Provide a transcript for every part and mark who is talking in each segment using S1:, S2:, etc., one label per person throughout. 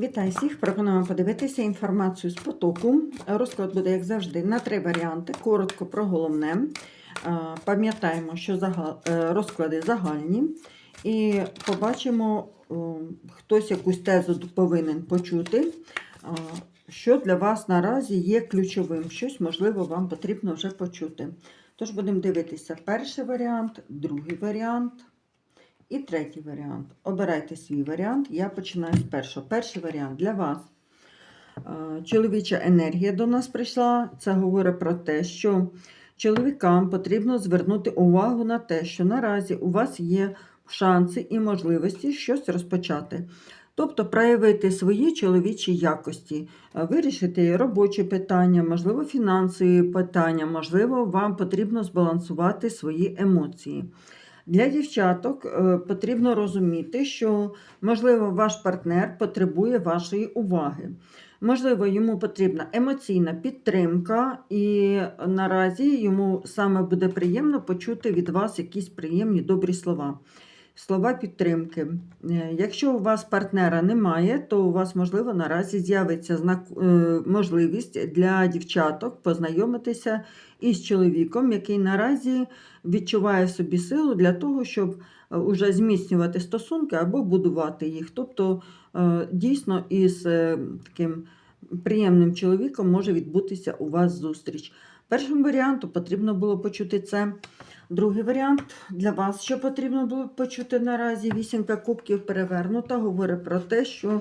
S1: Вітаю всіх! Пропонуємо подивитися інформацію з потоку. Розклад буде, як завжди, на три варіанти. Коротко про головне. Е, Пам'ятаємо, що е, розклади загальні. І побачимо, е, хтось якусь тезу повинен почути, що для вас наразі є ключовим. Щось, можливо, вам потрібно вже почути. Тож будемо дивитися перший варіант, другий варіант. І третій варіант. Обирайте свій варіант. Я починаю з першого. Перший варіант для вас. Чоловіча енергія до нас прийшла. Це говорить про те, що чоловікам потрібно звернути увагу на те, що наразі у вас є шанси і можливості щось розпочати. Тобто проявити свої чоловічі якості, вирішити робочі питання, можливо, фінансові питання, можливо, вам потрібно збалансувати свої емоції. Для дівчаток е, потрібно розуміти, що, можливо, ваш партнер потребує вашої уваги. Можливо, йому потрібна емоційна підтримка, і наразі йому саме буде приємно почути від вас якісь приємні добрі слова. Слова підтримки. Е, Якщо у вас партнера немає, то у вас, можливо, наразі з'явиться знак, е, можливість для дівчаток познайомитися із чоловіком, який наразі відчуває в собі силу для того, щоб е, уже зміцнювати стосунки або будувати їх. Тобто, дійсно, із таким приємним чоловіком може відбутися у вас зустріч. Першому варіанту потрібно було почути це. Другий варіант для вас, що потрібно було почути наразі, вісімка кубків перевернута, говорить про те, що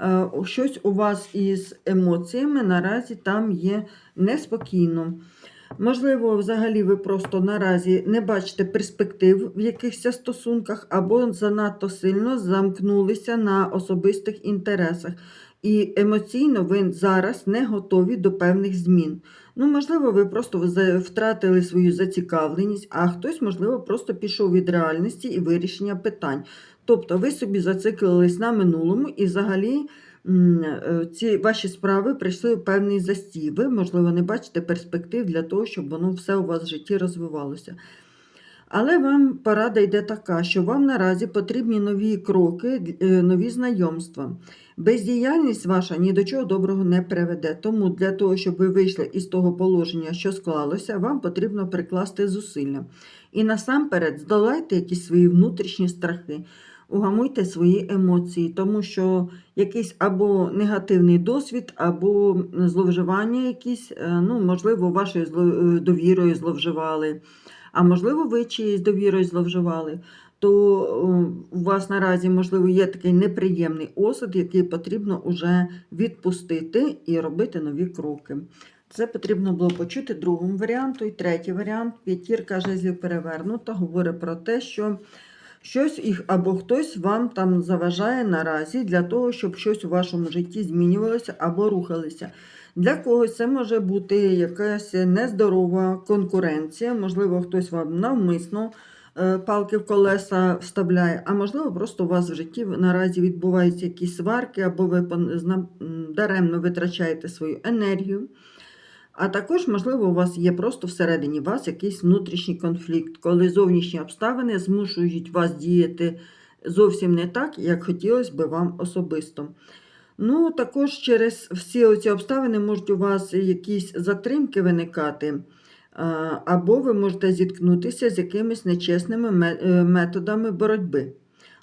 S1: е, щось у вас із емоціями наразі там є неспокійно. Можливо, взагалі ви просто наразі не бачите перспектив в якихось стосунках, або занадто сильно замкнулися на особистих інтересах. І емоційно ви зараз не готові до певних змін. Ну, можливо, ви просто втратили свою зацікавленість, а хтось, можливо, просто пішов від реальності і вирішення питань. Тобто ви собі зациклились на минулому і взагалі е, ці ваші справи прийшли у певний застій. Ви, можливо, не бачите перспектив для того, щоб воно все у вас в житті розвивалося. Але вам порада йде така, що вам наразі потрібні нові кроки, е, нові знайомства. Бездіяльність ваша ні до чого доброго не приведе. Тому для того, щоб ви вийшли із того положення, що склалося, вам потрібно прикласти зусилля. І насамперед здолайте якісь свої внутрішні страхи, угамуйте свої емоції, тому що якийсь або негативний досвід, або зловживання якісь, е, ну, можливо, вашою е, довірою зловживали, а можливо, ви чиєюсь довірою зловживали то у вас наразі, можливо, є такий неприємний осад, який потрібно вже відпустити і робити нові кроки. Це потрібно було почути другому варіанту. І третій варіант п'ятірка жезлів перевернута, говорить про те, що щось їх або хтось вам там заважає наразі для того, щоб щось у вашому житті змінювалося або рухалося. Для когось це може бути якась нездорова конкуренція, можливо, хтось вам навмисно е, палки в колеса вставляє, а можливо, просто у вас в житті наразі відбуваються якісь сварки, або ви даремно витрачаєте свою енергію. А також, можливо, у вас є просто всередині вас якийсь внутрішній конфлікт, коли зовнішні обставини змушують вас діяти зовсім не так, як хотілося би вам особисто. Ну, також через всі ці обставини можуть у вас якісь затримки виникати, або ви можете зіткнутися з якимись нечесними е, методами боротьби.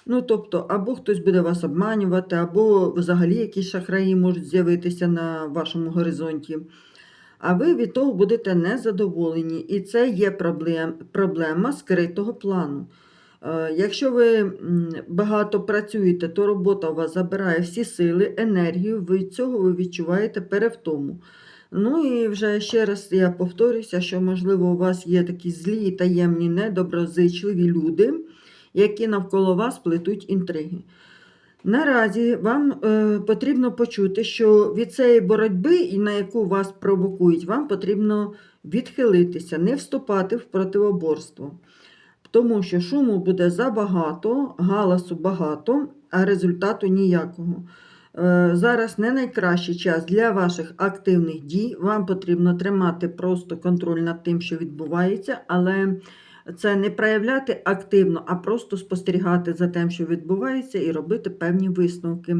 S1: Ну, тобто, або хтось буде вас обманювати, або взагалі якісь шахраї можуть з'явитися на вашому горизонті. А ви від того будете незадоволені. І це є проблем, проблема скритого плану. Е, Якщо ви багато працюєте, то робота у вас забирає всі сили, енергію, від цього ви відчуваєте перевтому. Ну і вже ще раз я повторюся, що, можливо, у вас є такі злі таємні, недоброзичливі люди, які навколо вас плетуть інтриги. Наразі вам е, потрібно почути, що від цієї боротьби, на яку вас провокують, вам потрібно відхилитися, не вступати в противоборство. Тому що шуму буде забагато, галасу багато, а результату ніякого. Е, Зараз не найкращий час для ваших активних дій. Вам потрібно тримати просто контроль над тим, що відбувається, але це не проявляти активно, а просто спостерігати за тим, що відбувається, і робити певні висновки.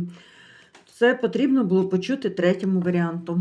S1: Це потрібно було почути третьому варіанту.